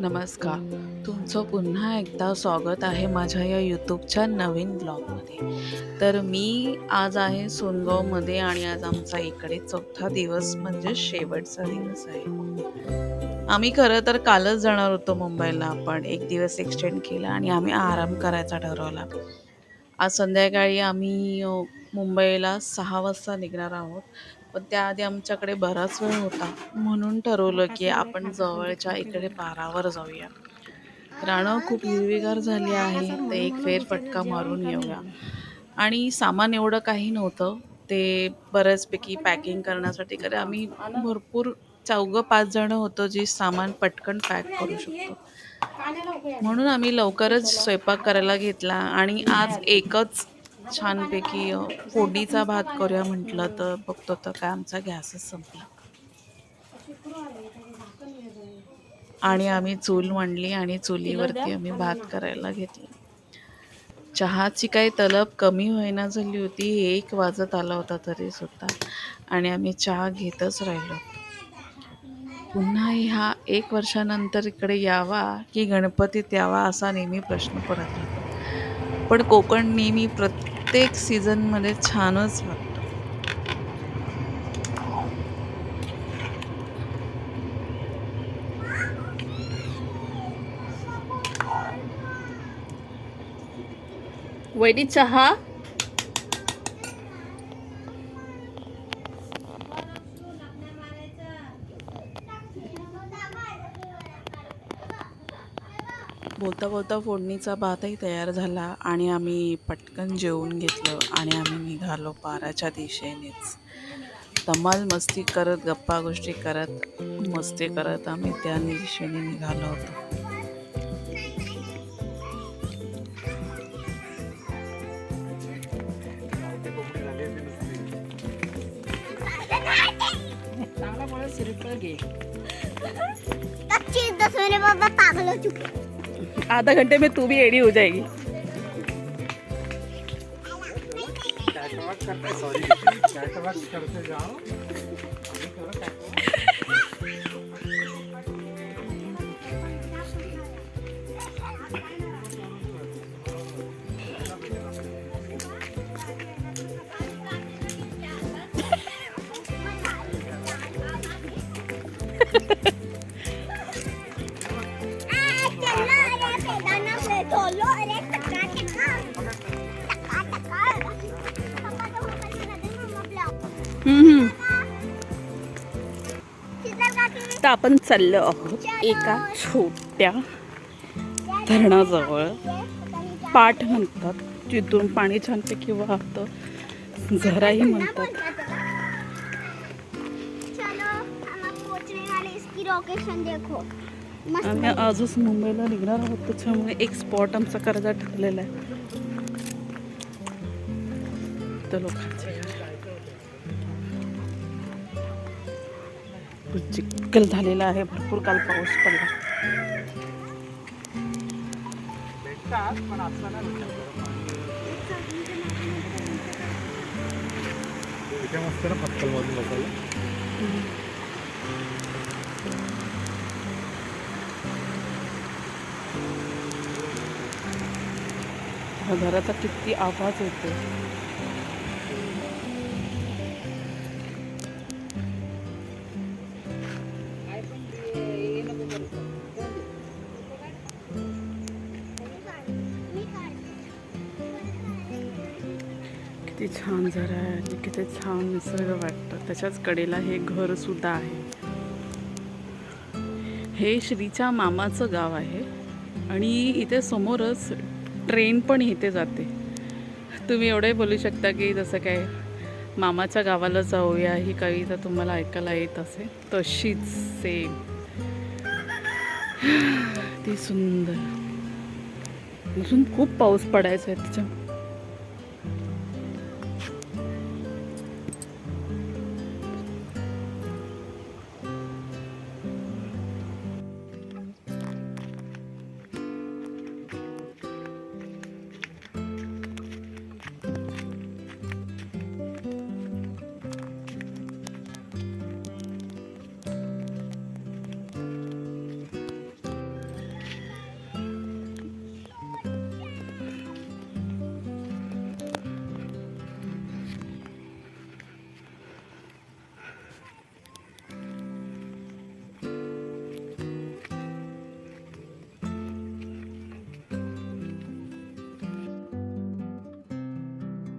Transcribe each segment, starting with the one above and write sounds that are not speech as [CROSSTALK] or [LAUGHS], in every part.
नमस्कार. तुमचं पुन्हा एकदा स्वागत आहे माझ्या या यूट्यूबच्या नवीन ब्लॉगमध्ये. तर मी आज आहे सोनगावमध्ये आणि आज आमचा इकडे चौथा दिवस म्हणजे शेवटचा दिवस आहे. आम्ही खरं तर कालच जाणार होतो मुंबईला. पण एक दिवस एक्सटेंड केला आणि आम्ही आराम करायचा ठरवला. आज संध्याकाळी आम्ही मुंबईला सहा वाजता निघणार आहोत. पण त्याआधी आमच्याकडे बराच वेळ होता. म्हणून ठरवलं की आपण जवळच्या इकडे पारावर जाऊया. राणं खूप हिरवीगार झाली आहे. तर एक फेरफटका मारून येऊया. आणि सामान एवढं काही नव्हतं. ते बऱ्याचपैकी पॅकिंग करण्यासाठी कारण आम्ही भरपूर चौघं पाच जण होतो जी सामान पटकन पॅक करू शकतो. म्हणून आम्ही लवकरच स्वयंपाक करायला घेतला आणि आज एकच छानपैकी फोडीचा भात करूया म्हटलं तर बघतो तर काय आमचा गॅसच संपला. आणि आम्ही चूल मांडली आणि चुलीवरती आम्ही भात करायला घेतला. चहाची काही तलब कमी होईना झाली होती एक वाजत आला होता तरी सुद्धा. आणि आम्ही चहा घेतच राहिलो. पुन्हा ह्या एक वर्षानंतर इकडे यावा की गणपतीत यावा असा नेहमी प्रश्न पडत राहतो. पण कोकण नेहमी प्रत्येक प्रत्येक सीझनमध्ये छानच वाटतं वैदी चहा? बोलता बोलता फोडणीचा भातही तयार झाला आणि आम्ही पटकन जेवून घेतलं आणि आम्ही निघालो पाराच्या दिशेनेच. धमाल मस्ती करत गप्पा गोष्टी करत मस्ती करत आम्ही त्या दिशेने निघालो होतो. पच्चीस दस मेरे बाबा पागल हो चुके. आधा घंटे में तू भी एडी हो जाएगी। तर आपण चाललो आहोत एका छोट्या धरणाजवळ. पाठ म्हणतात जिथून पाणी छानपैकी वाहतं झराही म्हणतात. आम्ही आजच मुंबईला निघणार आहोत त्याच्यामुळे एक स्पॉट आमचा करायचा ठरलेला आहे. तर लोकांचे खूप चिखल झालेला आहे भरपूर काल पाऊस पडला. हा घराचा किती आवाज येतो छान झरा आहे किती छान निसर्ग वाटतं. त्याच्याच कडेला हे घर सुद्धा आहे. हे श्रीच्या मामाचं गाव आहे. आणि इथे समोरच ट्रेन पण इथे जाते. तुम्ही एवढे बोलू शकता की जसं काय मामाच्या गावाला जाऊया ही कविता तुम्हाला ऐकायला येत असेल तशीच सेम ती सुंदर. अजून खूप पाऊस पडायचा आहे तिच्या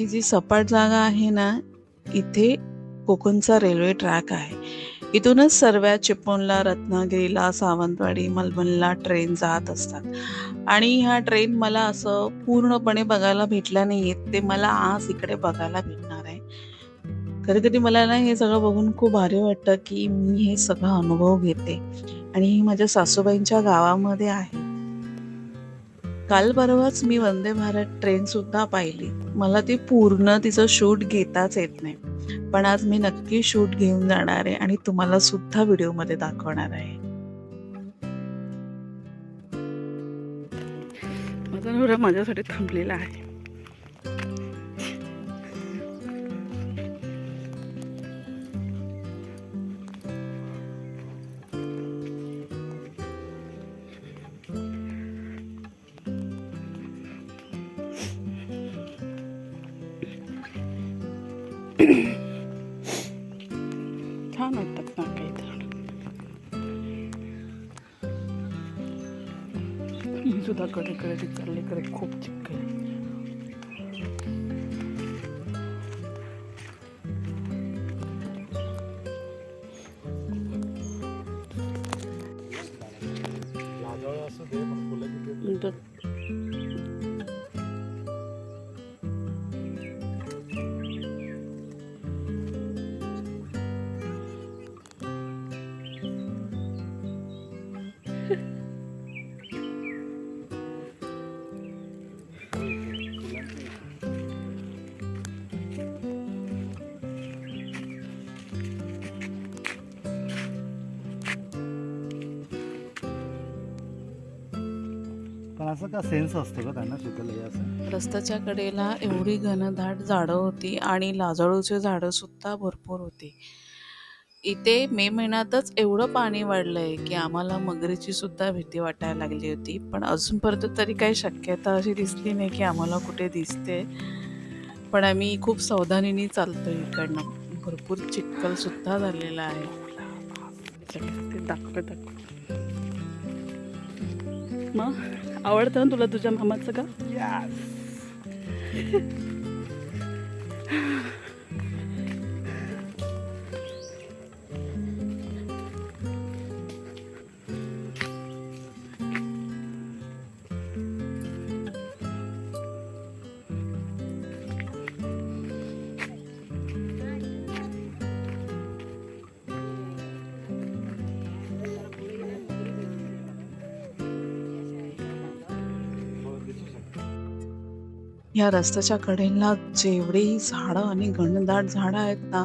ही जी सपाट जागा आहे ना इथे कोकणचा रेल्वे ट्रॅक आहे. इथूनच सर्व चिपळूणला रत्नागिरीला सावंतवाडी मलबनला ट्रेन जात असतात. आणि ह्या ट्रेन मला असं पूर्णपणे बघायला भेटल्या नाहीयेत. ते मला आज इकडे बघायला भेटणार आहे. कधी कधी मला ना हे सगळं बघून खूप भारी वाटतं की मी हे सगळं अनुभव घेते. आणि ही माझ्या सासूबाईंच्या गावामध्ये आहे. काल परवाच मी वंदे भारत ट्रेन सुद्धा पाहिली. मला ती पूर्ण तिचं शूट घेताच येत नाही. पण आज मी नक्की शूट घेऊन जाणार आहे आणि तुम्हाला सुद्धा व्हिडिओमध्ये दाखवणार आहे. माझा नवरा माझ्यासाठी थांबलेला आहे. छान वाटतात ना काही मी सुद्धा कडे कडे चालले कडे खूप चिकल असू दे फुलं किती पण असं का सेन्स असतो का त्यांना असं. रस्त्याच्या कडेला एवढी घनदाट झाडं होती आणि लाजाळूचे झाडं सुद्धा भरपूर होती. इथे मे महिन्यातच एवढं पाणी वाढलंय की आम्हाला मगरीची सुद्धा भीती वाटायला लागली होती. पण अजूनपर्यंत तरी काही शक्यता अशी दिसली नाही की आम्हाला कुठे दिसते. पण आम्ही खूप सावधानीने चालतोय इकडनं. भरपूर चिखल सुद्धा झालेला आहे. ते दाखव दाखव मग आवडतं ना तुला तुझ्या मामाचं का? [LAUGHS] या रस्त्याच्या कडेला जेवढी झाडं आणि घनदाट झाडं आहेत ना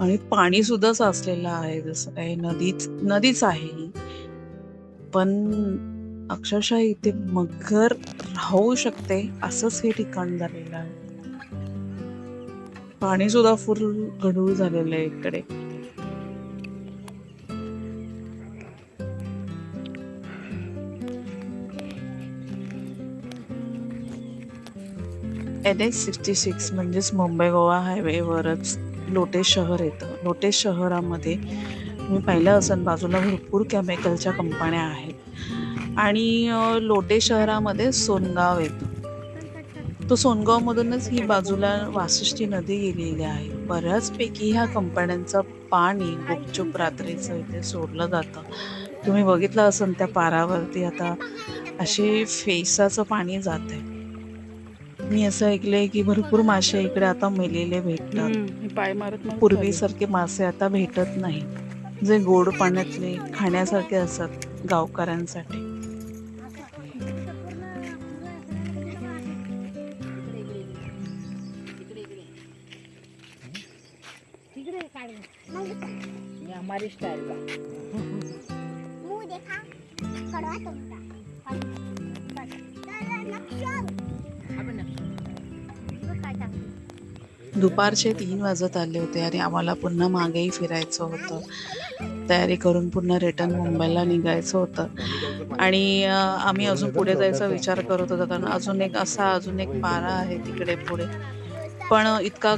आणि पाणी सुद्धा साचलेलं आहे जसं काही नदीच नदीच आहे पण अक्षरशः इथे मगर राहू शकते असंच हे ठिकाण झालेलं आहे. पाणी सुद्धा फुल गढूळ झालेलं आहे इकडे. एन एच सिक्स्टी सिक्स म्हणजेच मुंबई गोवा हायवेवरच लोटे शहर येतं. लोटे शहरामध्ये तुम्ही पाहिलं असेल बाजूला भरपूर केमिकलच्या कंपन्या आहेत. आणि लोटे शहरामध्ये सोनगाव येतं. तो सोनगावमधूनच ही बाजूला वासिष्ठी नदी गेलेली आहे. बऱ्याचपैकी ह्या कंपन्यांचं पाणी गुपचूप रात्रीचं इथे सोडलं जातं. तुम्ही बघितलं असेल त्या पारावरती आता असे फेसाचं पाणी जात आहे मी असं ऐकलंय की भरपूर मासे इकडे आता मेलेले भेटतात. पाय मारत पूर्वीसारखे मासे आता भेटत नाही. जे गोड पाण्यातले खाण्यासारखे असतात गावकऱ्यांसाठी. हमारी स्टाईल मुंह दुपारचे तीन वाजत आले होते. आणि आम्हाला पुन्हा मागेही फिरायचं होतं. तयारी करून पुन्हा रिटर्न मुंबईला निघायचं होतं. आणि आम्ही अजून पुढे जायचा विचार करत होतो कारण अजून एक असा अजून एक पारा आहे तिकडे पुढे. पण इतका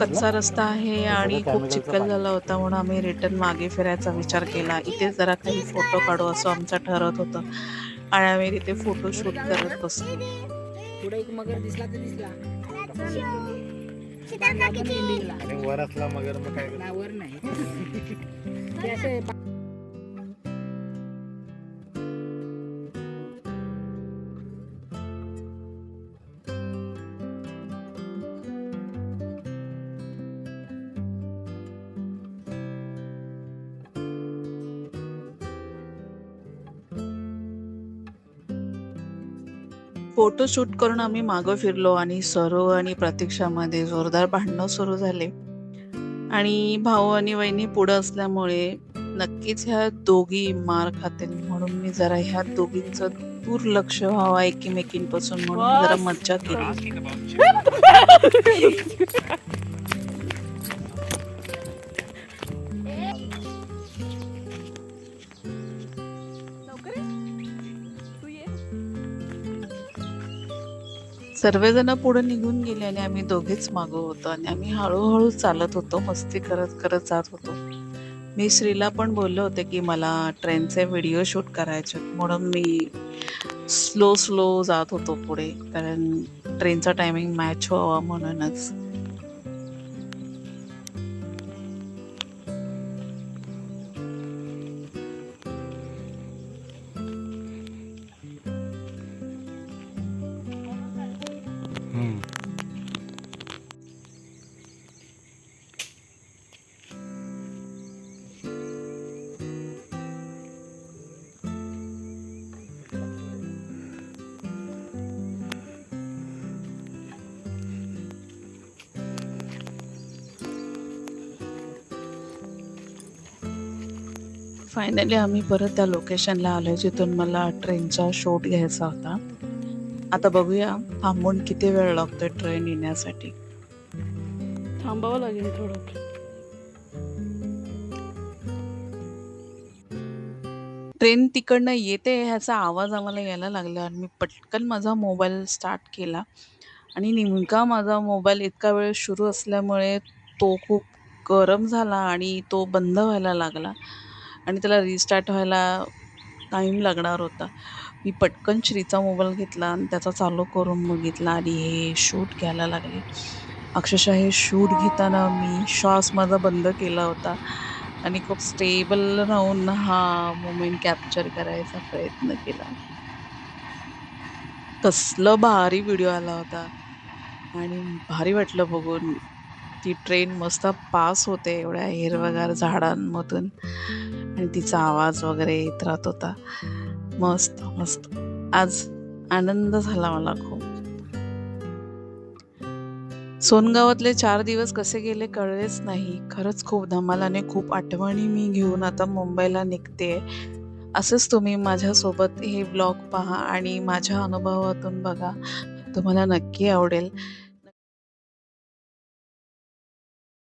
कच्चा रस्ता आहे आणि खूप चिखल झाला होता म्हणून आम्ही रिटर्न मागे फिरायचा विचार केला. इथे जरा काही फोटो काढू असं आमचं ठरत होतं. आणि आम्ही तिथे फोटो शूट करत बसलो. शीतल काकीची आणि वर असला मगर मग काय वर नाही. ते असे फोटोशूट करून आम्ही मागं फिरलो आणि सरो आणि प्रतीक्षामध्ये जोरदार भांडणं सुरू झाले. आणि भाऊ आणि वहिनी पुढं असल्यामुळे नक्कीच ह्या दोघी मार खातील म्हणून मी जरा ह्या दोघींचं दुर्लक्ष व्हावं एकमेकींपासून म्हणून जरा मज्जा केली. [LAUGHS] सर्वजण पुढे निघून गेले आणि आम्ही दोघेच मागं होतो आणि आम्ही हळूहळू चालत होतो मस्ती करत करत जात होतो. मी श्रीला पण बोलले होते की मला ट्रेनचे व्हिडिओ शूट करायचे म्हणून मी स्लो स्लो जात होतो पुढे. कारण ट्रेनचा टायमिंग मॅच व्हावा म्हणूनच. फायनली आम्ही परत त्या लोकेशनला आलो जिथून मला ट्रेनचा शूट घ्यायचा होता. आता बघूया थांबून किती वेळ लागतोय ट्रेन येण्यासाठी. थांबावं लागेल थोडं. ट्रेन तिकडनं येते ह्याचा आवाज आम्हाला यायला लागला आणि मी पटकन माझा मोबाईल स्टार्ट केला. आणि नेमका माझा मोबाईल इतका वेळ सुरू असल्यामुळे तो खूप गरम झाला आणि तो बंद व्हायला लागला. आणि त्याला रिस्टार्ट व्हायला टाईम लागणार होता. मी पटकन श्रीचा मोबाईल घेतला आणि त्याचा चालू करून बघितला आणि हे शूट घ्यायला लागले. अक्षरशः हे शूट घेताना मी श्वास माझा बंद केला होता. आणि खूप स्टेबल राहून हा मोमेंट कॅप्चर करायचा प्रयत्न केला. कसलं भारी व्हिडिओ आला होता. आणि भारी वाटलं बघून. ती ट्रेन मस्त पास होते एवढ्या हिरवगार झाडांमधून. आणि तिचा आवाज वगैरे येत राहत होता. मस्त मस्त. आज आनंद झाला मला खूप. सोनगावातले चार दिवस कसे गेले कळलेच नाही. खरंच खूप धमालाने खूप आठवणी मी घेऊन आता मुंबईला निघते. असंच तुम्ही माझ्यासोबत हे ब्लॉग पहा आणि माझ्या अनुभवातून बघा. तुम्हाला नक्की आवडेल.